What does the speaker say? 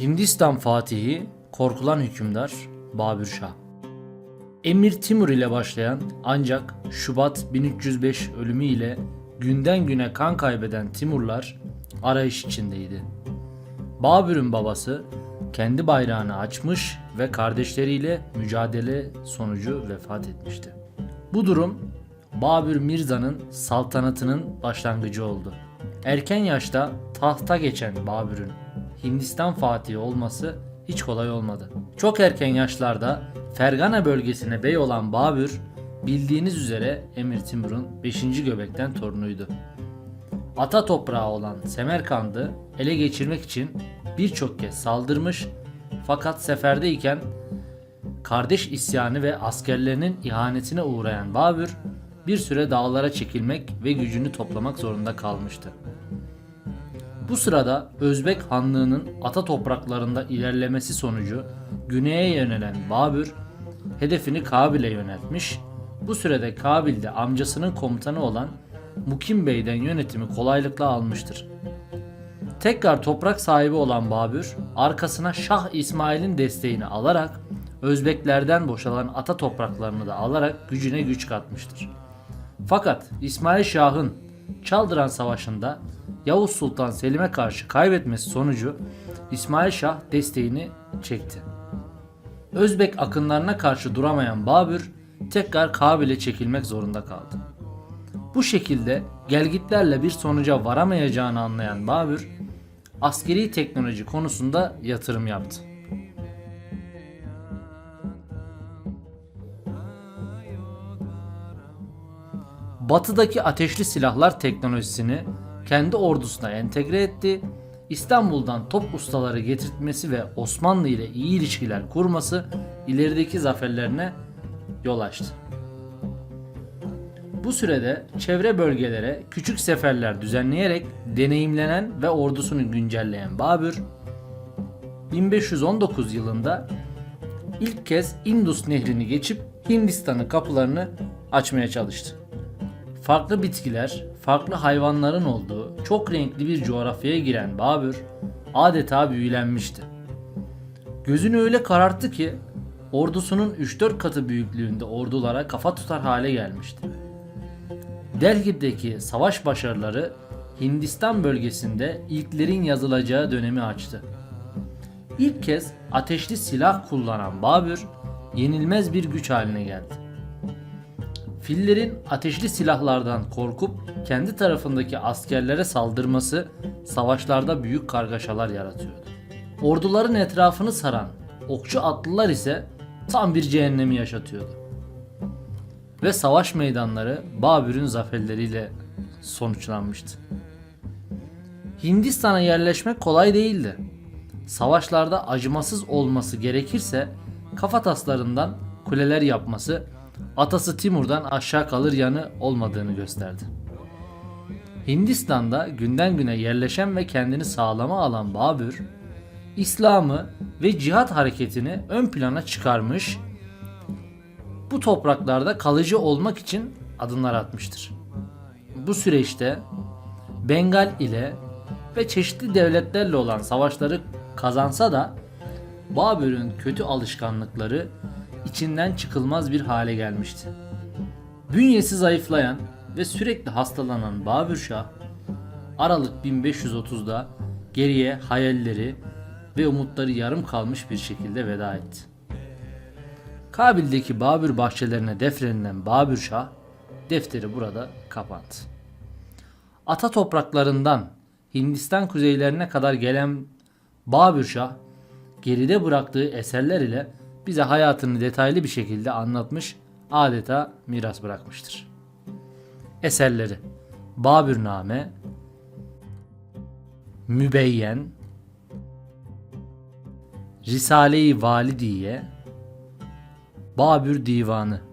Hindistan Fatihi, korkulan hükümdar Babür Şah. Emir Timur ile başlayan ancak Şubat 1305 ölümü ile günden güne kan kaybeden Timurlar arayış içindeydi. Babür'ün babası kendi bayrağını açmış ve kardeşleriyle mücadele sonucu vefat etmişti. Bu durum Babür Mirza'nın saltanatının başlangıcı oldu. Erken yaşta tahta geçen Babür'ün Hindistan Fatihi olması hiç kolay olmadı. Çok erken yaşlarda Fergana bölgesine bey olan Babür bildiğiniz üzere Emir Timur'un 5. göbekten torunuydu. Ata toprağı olan Semerkand'ı ele geçirmek için birçok kez saldırmış fakat seferdeyken kardeş isyanı ve askerlerinin ihanetine uğrayan Babür bir süre dağlara çekilmek ve gücünü toplamak zorunda kalmıştı. Bu sırada Özbek Hanlığı'nın ata topraklarında ilerlemesi sonucu güneye yönelen Babür hedefini Kabil'e yöneltmiş. Bu sürede Kabil'de amcasının komutanı olan Mukim Bey'den yönetimi kolaylıkla almıştır. Tekrar toprak sahibi olan Babür, arkasına Şah İsmail'in desteğini alarak Özbeklerden boşalan ata topraklarını da alarak gücüne güç katmıştır. Fakat İsmail Şah'ın Çaldıran Savaşı'nda Yavuz Sultan Selim'e karşı kaybetmesi sonucu İsmail Şah desteğini çekti. Özbek akınlarına karşı duramayan Babür tekrar Kabil'e çekilmek zorunda kaldı. Bu şekilde gelgitlerle bir sonuca varamayacağını anlayan Babür askeri teknoloji konusunda yatırım yaptı. Batıdaki ateşli silahlar teknolojisini kendi ordusuna entegre etti. İstanbul'dan top ustaları getirtmesi ve Osmanlı ile iyi ilişkiler kurması ilerideki zaferlerine yol açtı. Bu sürede çevre bölgelere küçük seferler düzenleyerek deneyimlenen ve ordusunu güncelleyen Babür 1519 yılında ilk kez Indus nehrini geçip Hindistan'ın kapılarını açmaya çalıştı. Farklı bitkiler, farklı hayvanların olduğu çok renkli bir coğrafyaya giren Babür adeta büyülenmişti. Gözünü öyle kararttı ki ordusunun 3-4 katı büyüklüğünde ordulara kafa tutar hale gelmişti. Delhi'deki savaş başarıları Hindistan bölgesinde ilklerin yazılacağı dönemi açtı. İlk kez ateşli silah kullanan Babür yenilmez bir güç haline geldi. Fillerin ateşli silahlardan korkup kendi tarafındaki askerlere saldırması savaşlarda büyük kargaşalar yaratıyordu. Orduların etrafını saran okçu atlılar ise tam bir cehennemi yaşatıyordu. Ve savaş meydanları Babür'ün zaferleriyle sonuçlanmıştı. Hindistan'a yerleşmek kolay değildi. Savaşlarda acımasız olması gerekirse kafataslarından kuleler yapması atası Timur'dan aşağı kalır yanı olmadığını gösterdi. Hindistan'da günden güne yerleşen ve kendini sağlama alan Babür, İslam'ı ve cihat hareketini ön plana çıkarmış, bu topraklarda kalıcı olmak için adımlar atmıştır. Bu süreçte Bengal ile ve çeşitli devletlerle olan savaşları kazansa da Babür'ün kötü alışkanlıkları içinden çıkılmaz bir hale gelmişti. Bünyesi zayıflayan ve sürekli hastalanan Babür Şah, Aralık 1530'da geriye hayalleri ve umutları yarım kalmış bir şekilde veda etti. Kabil'deki Babür bahçelerine defnedilen Babür Şah, defteri burada kapandı. Ata topraklarından Hindistan kuzeylerine kadar gelen Babür Şah, geride bıraktığı eserler ile bize hayatını detaylı bir şekilde anlatmış, adeta miras bırakmıştır. Eserleri Babürname, Mübeyyen, Risale-i Validiye, Babür Divanı